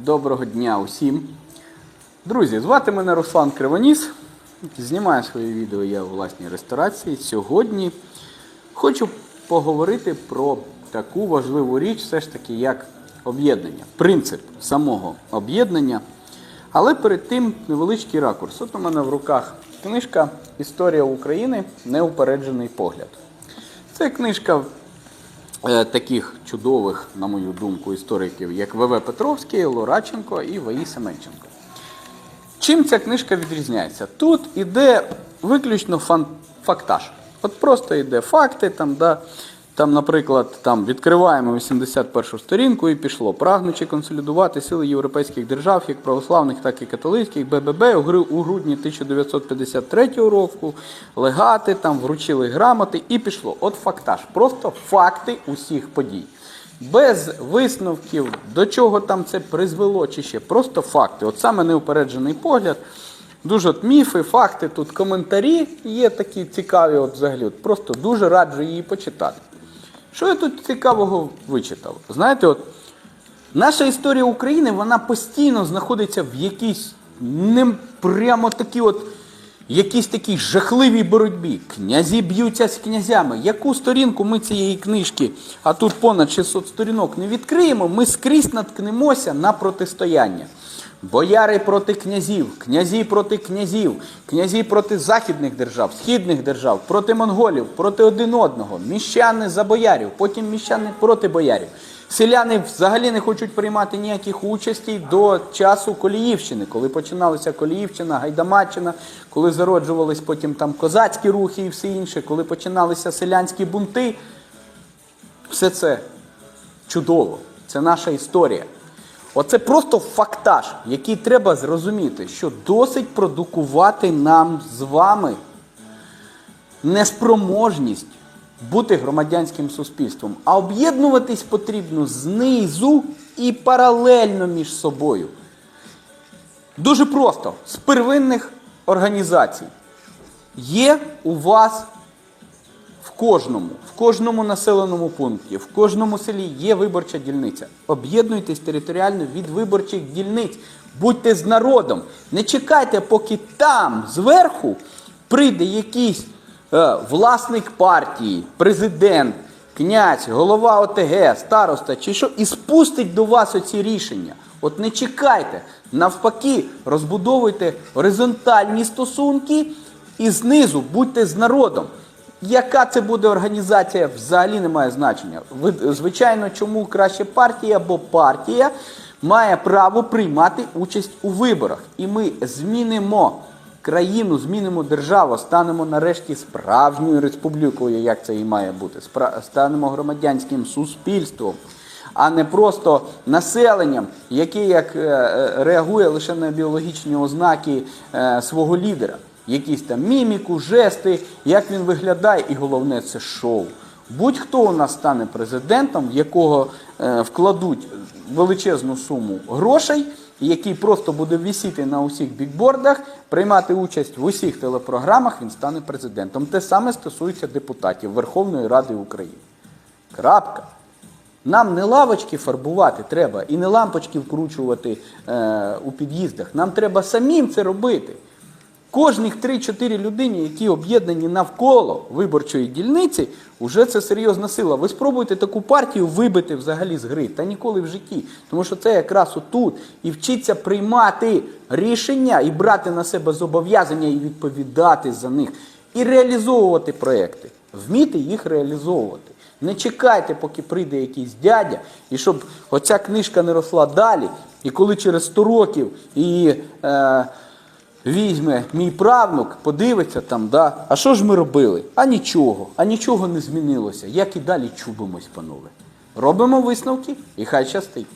Доброго дня усім. Друзі, звати мене Руслан Кривоніс. Знімаю свої відео я у власній ресторації. Сьогодні хочу поговорити про таку важливу річ, все ж таки, як об'єднання, принцип самого об'єднання. Але перед тим невеличкий ракурс. От у мене в руках книжка Історія України Неупереджений погляд. Це книжка таких чудових, на мою думку, істориків, як В.В. Петровський, Лораченко і В.І. Семенченко. Чим ця книжка відрізняється? Тут іде виключно фан- фактаж. От просто йде факти, там, да, там, наприклад, там відкриваємо 81 сторінку і пішло. Прагнучи консолідувати сили європейських держав, як православних, так і католицьких, БББ у грудні 1953 року легати там вручили грамоти і пішло. От фактаж. Просто факти усіх подій. Без висновків, до чого там це призвело, чи ще просто факти. От саме неупереджений погляд. Дуже от міфи, факти, тут коментарі є такі цікаві, от взагалі. От просто дуже раджу її почитати. Що я тут цікавого вичитав? Знаєте, от наша історія України вона постійно знаходиться в якійсь не прямо такі от. Якійсь такій жахливій боротьбі. Князі б'ються з князями. Яку сторінку ми цієї книжки, а тут понад 600 сторінок, не відкриємо, ми скрізь наткнемося на протистояння. Бояри проти князів, князі проти князів, князі проти західних держав, східних держав, проти монголів, проти один одного, міщани за боярів, потім міщани проти боярів. Селяни взагалі не хочуть приймати ніяких участей до часу Коліївщини, коли починалася Коліївщина, Гайдамаччина, коли зароджувались потім там козацькі рухи і все інше, коли починалися селянські бунти. Все це чудово. Це наша історія. Оце просто фактаж, який треба зрозуміти, що досить продукувати нам з вами неспроможність бути громадянським суспільством, а об'єднуватись потрібно знизу і паралельно між собою. Дуже просто з первинних організацій. Є у вас в кожному, в кожному населеному пункті, в кожному селі є виборча дільниця. Об'єднуйтесь територіально від виборчих дільниць. Будьте з народом. Не чекайте, поки там зверху прийде якийсь е, власник партії, президент, князь, голова ОТГ, староста чи що, і спустить до вас оці рішення. От не чекайте. Навпаки, розбудовуйте горизонтальні стосунки і знизу будьте з народом. Яка це буде організація, взагалі не має значення. Ви, звичайно, чому краще партія, бо партія має право приймати участь у виборах. І ми змінимо країну, змінимо державу, станемо нарешті справжньою республікою, як це і має бути. Станемо громадянським суспільством, а не просто населенням, яке як е, е, реагує лише на біологічні ознаки е, свого лідера якісь там міміку, жести, як він виглядає, і головне це шоу. Будь-хто у нас стане президентом, в якого е, вкладуть величезну суму грошей, який просто буде висіти на усіх бікбордах, приймати участь в усіх телепрограмах, він стане президентом. Те саме стосується депутатів Верховної Ради України. Крапка. Нам не лавочки фарбувати треба і не лампочки вкручувати е, у під'їздах. Нам треба самим це робити. Кожних 3-4 людині, які об'єднані навколо виборчої дільниці, вже це серйозна сила. Ви спробуйте таку партію вибити взагалі з гри, та ніколи в житті. Тому що це якраз отут. І вчиться приймати рішення і брати на себе зобов'язання і відповідати за них. І реалізовувати проекти. Вміти їх реалізовувати. Не чекайте, поки прийде якийсь дядя, і щоб оця книжка не росла далі. І коли через 100 років і. Е, Візьме мій правнук, подивиться там, да. а що ж ми робили? А нічого, а нічого не змінилося. Як і далі чубимось, панове. Робимо висновки і хай щастить.